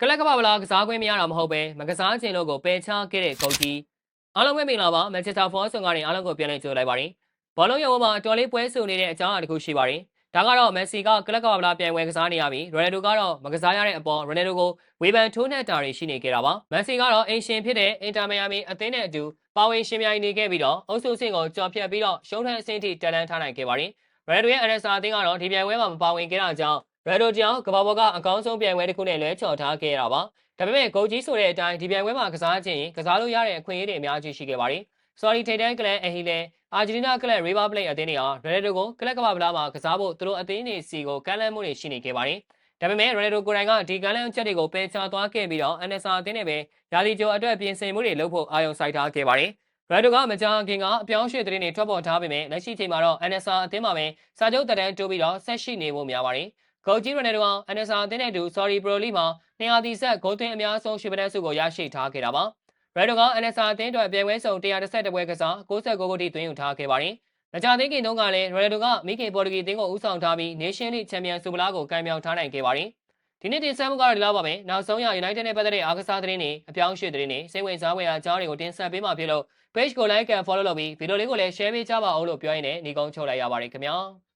ကလပ်ကပ္ပဗလာကစားခွင့်မရတာမဟုတ်ပဲမကစားခြင်းလို့ကိုပယ်ချခဲ့တဲ့ကောက်ကြီးအားလုံးပဲမင်္ဂလာပါမန်ချက်စတာဖော်ဆုံကနေအားလုံးကိုပြန်လည်ကြိုလိုက်ပါတယ်ဘောလုံးရုံမှာအတော်လေးပွဲဆုံနေတဲ့အကြောင်းအရာတစ်ခုရှိပါတယ်ဒါကတော့မက်ဆီကကလပ်ကပ္ပဗလာပြန်ဝယ်ကစားနေရပြီးရိုနယ်ဒိုကတော့မကစားရတဲ့အပေါ်ရိုနယ်ဒိုကိုဝေဖန်ထိုးနှက်တာတွေရှိနေကြတာပါမက်ဆီကတော့အင်ရှင်ဖြစ်တဲ့အင်တာမီယာမီအသင်းနဲ့အတူပါဝင်ရှင်မြိုင်နေခဲ့ပြီးတော့အုပ်စုဆင့်ကိုကြော်ဖြတ်ပြီးတော့ရှုံးထန်အဆင့်ထိတက်လန်းထားနိုင်ခဲ့ပါတယ်ရိုနယ်ဒိုရဲ့ NSR အသင်းကတော့ဒီပြိုင်ပွဲမှာမပါဝင်ခဲ့တာကြောင့် ရိုနယ်ဒိုကြောင့်ကမ္ဘာပေါ်ကအကောင်းဆုံးပြိုင်ပွဲတစ်ခုနဲ့လွဲချော်ထားခဲ့ရတာပါဒါပေမဲ့ဂိုကြီးဆိုတဲ့အတိုင်းဒီပြိုင်ပွဲမှာကစားခြင်းရင်ကစားလို့ရတဲ့အခွင့်အရေးတွေအများကြီးရှိခဲ့ပါတယ်။ Sorry ထိတ်တန်းကလပ်အဟီလဲအာဂျင်တီးနားကလပ် River Plate အသင်းတွေဟာ Ronaldo ကိုကလပ်ကမ္ဘာဗလာမှာကစားဖို့သူတို့အသင်းတွေစီကိုကမ်းလှမ်းမှုတွေရှိနေခဲ့ပါတယ်။ဒါပေမဲ့ Ronaldo ကိုယ်တိုင်ကဒီကမ်းလှမ်းချက်တွေကိုပယ်ချသွားခဲ့ပြီးတော့ NSR အသင်းတွေပဲရာသီကျော်အတွက်ပြင်ဆင်မှုတွေလုပ်ဖို့အာရုံစိုက်ထားခဲ့ပါတယ်။ Ronaldo ကမကြာခင်ကအပြောင်းရွှေ့သတင်းတွေထွက်ပေါ်ထားပေမဲ့လက်ရှိချိန်မှာတော့ NSR အသင်းမှာပဲစာချုပ်တက်တန်းတိုးပြီးတော့ဆက်ရှိနေဖို့များပါတယ်။ ဂိုဂျီရိုနယ်ဒိုက NSR အသင်းနဲ့အတူ Sorry Pro League မှာ200တီဆက်ဂိုးသွင်းအများဆုံးရွှေပဒန်းစုကိုရရှိထားခဲ့တာပါ။ Red က NSR အသင်းအတွက်ပြိုင်ပွဲစုံ111ပွဲကစား69ဂိုးထိသွင်းယူထားခဲ့ပါတယ်။မကြသေးခင်တုန်းကလည်း Red ကမိခင်ပေါ်တူဂီအသင်းကိုဦးဆောင်ထားပြီး Nation League Champion ဆုဖလားကိုကမ်းမြောင်ထားနိုင်ခဲ့ပါတယ်။ဒီနေ့တင်ဆက်မှုကတော့ဒီလောက်ပါပဲ။နောက်ဆုံးရ United နဲ့ပတ်သက်တဲ့အားကစားသတင်းတွေအပြောင်းအရွှေ့သတင်းတွေစိတ်ဝင်စားဖွယ်အကြောင်းတွေကိုတင်ဆက်ပေးမှာဖြစ်လို့ page ကို like and follow လုပ်ပြီးဗီဒီယိုလေးကိုလည်း share ပေးကြပါဦးလို့ပြောရင်းနဲ့ညီကုန်းချုပ်လိုက်ရပါတယ်ခင်ဗျာ။